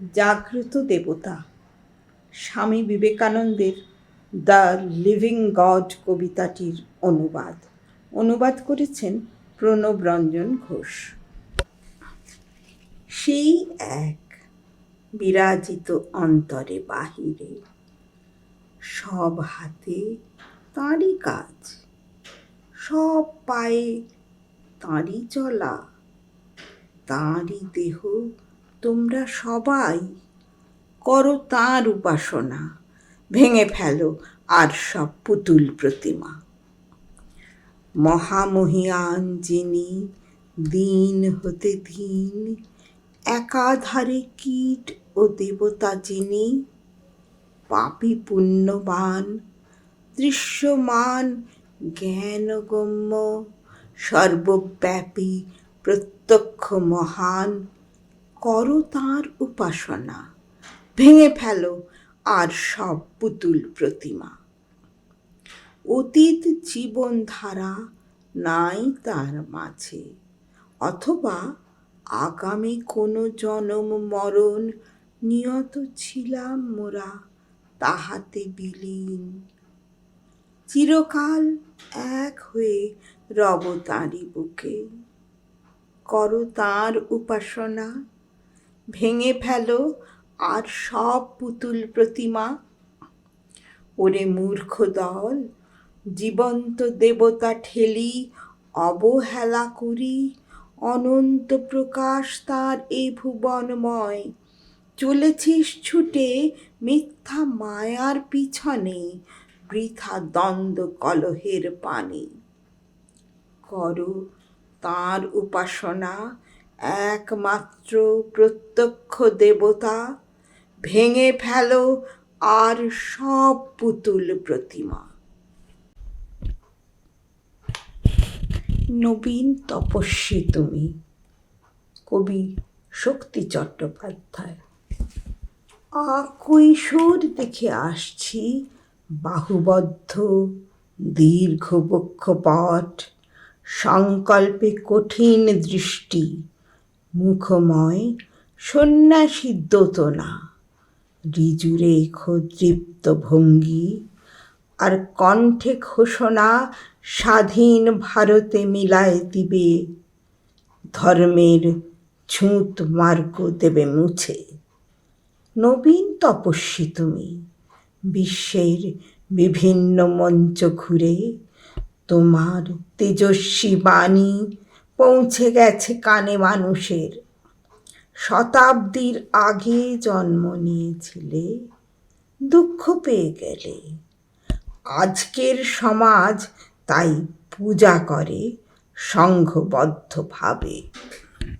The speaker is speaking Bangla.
জাগ্রত দেবতা। স্বামী বিবেকানন্দের দ্য লিভিং গড কবিতাটির অনুবাদ। অনুবাদ করেছেন প্রণব রঞ্জন ঘোষ। সেই এক বিরাজিত অন্তরে বাহিরে সব হাতে তাঁরই কাজ, সব পায়ে তাঁরই চলা, তাঁরই দেহ তোমরা সবাই করো তাঁর উপাসনা। ভেঙে ফেলো আর সব পুতুল প্রতিমা। মহামহিয়ান যিনি দিন হতে দিন, একাধারে কীট ও দেবতা যিনি পাপি পুণ্যবান, দৃশ্যমান, জ্ঞানগম্য, সর্বব্যাপী, প্রত্যক্ষ মহান করো তাঁর উপাসনা। ভেঙে ফেলো আর সব পুতুল প্রতিমা। অতীত জীবনধারা নাই তার মাঝে। অথবা আগামী কোনো জনম মরণ নিয়ত ছিলাম মোরা তাহাতে বিলীন। চিরকাল এক হয়ে রব তাঁরই বুকে। করো তাঁর উপাসনা ভেঙে ফেলো, আর সব পুতুল প্রতিমা। ওরে মূর্খ দল, জীবন্ত দেবতা ঠেলি, অবহেলা করি, অনন্ত প্রকাশ তার এ ভুবনময়। চলেছিস ছুটে মিথ্যা মায়ার পিছনে, বৃথা দ্বন্দ্ব কলহের পানি। কর তাঁর উপাসনা একমাত্র প্রত্যক্ষ দেবতা। ভেঙে ফেলো আর সব পুতুল প্রতিমা। নবীন তপস্বী তুমি। কবি শক্তি চট্টোপাধ্যায়। আকৈশোর দেখে আসছি বাহুবদ্ধ, দীর্ঘ বক্ষপট, সংকল্পে কঠিন দৃষ্টি। মুখময়, সন্ন্যাসী দোতনা ঋজুরে ক্ষুদৃপ্ত ভঙ্গি, আর কণ্ঠে ঘোষণা স্বাধীন ভারতে মিলায় দিবে। ধর্মের ছুঁত মার্গ দেবে মুছে। নবীন তপস্বী তুমি, বিশ্বের বিভিন্ন মঞ্চ ঘুরে তোমার তেজস্বী বাণী পৌঁছে গেছে কানে মানুষের। শতাব্দীর আগে জন্ম নিয়েছিলে, দুঃখ পেয়ে গেলে। আজকের সমাজ তাই পূজা করে, সংঘবদ্ধভাবে।